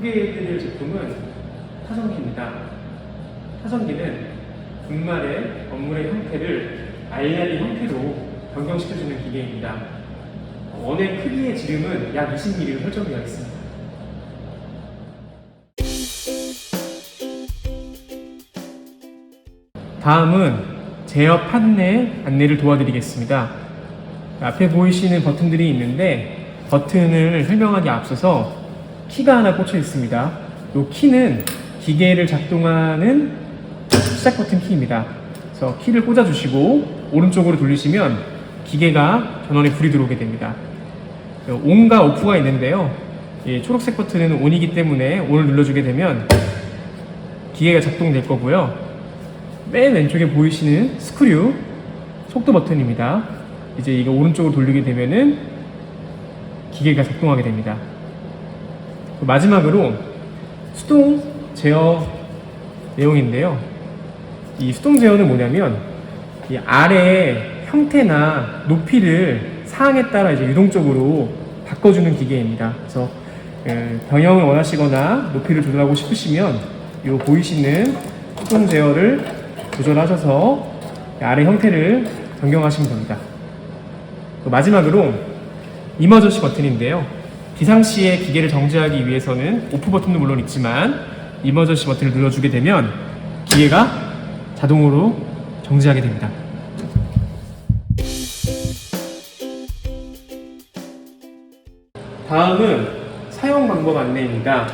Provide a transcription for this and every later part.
소개해드릴 제품은 타전기입니다. 타전기는 분말의 건물의 형태를 알약의 형태로 변경시켜주는 기계입니다. 원의 크기의 지름은 약 20mm로 설정되어 있습니다. 다음은 제어 판넬 안내를 도와드리겠습니다. 앞에 보이시는 버튼들이 있는데 버튼을 설명하기 앞서서 키가 하나 꽂혀 있습니다. 이 키는 기계를 작동하는 시작 버튼 키입니다. 그래서 키를 꽂아주시고 오른쪽으로 돌리시면 기계가 전원에 불이 들어오게 됩니다. 온과 오프가 있는데요. 이 초록색 버튼은 온이기 때문에 온을 눌러주게 되면 기계가 작동될 거고요. 맨 왼쪽에 보이시는 스크류 속도 버튼입니다. 이제 이거 오른쪽으로 돌리게 되면은 기계가 작동하게 됩니다. 마지막으로 수동 제어 내용인데요. 이 수동 제어는 뭐냐면 이 아래의 형태나 높이를 사항에 따라 이제 유동적으로 바꿔주는 기계입니다. 그래서 에, 변형을 원하시거나 높이를 조절하고 싶으시면 이 보이시는 수동 제어를 조절하셔서 아래 형태를 변경하시면 됩니다. 또 마지막으로 이머전시 버튼인데요. 비상시에 기계를 정지하기 위해서는 오프 버튼도 물론 있지만 이머전시 버튼을 눌러주게 되면 기계가 자동으로 정지하게 됩니다. 다음은 사용 방법 안내입니다.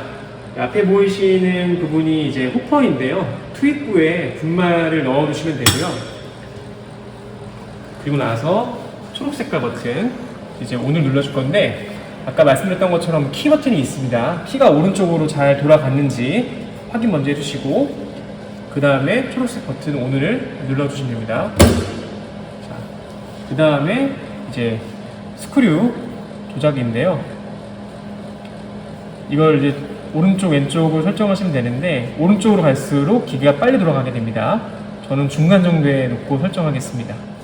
앞에 보이시는 부분이 이제 호퍼인데요. 투입부에 분말을 넣어주시면 되고요. 그리고 나서 초록색깔 버튼 이제 오늘 눌러줄 건데 아까 말씀드렸던 것처럼 키 버튼이 있습니다. 키가 오른쪽으로 잘 돌아갔는지 확인 먼저 해주시고 그 다음에 초록색 버튼 오늘을 눌러주시면 됩니다. 자, 그 다음에 이제 스크류 조작인데요. 이걸 이제 오른쪽 왼쪽을 설정하시면 되는데 오른쪽으로 갈수록 기계가 빨리 돌아가게 됩니다. 저는 중간 정도에 놓고 설정하겠습니다.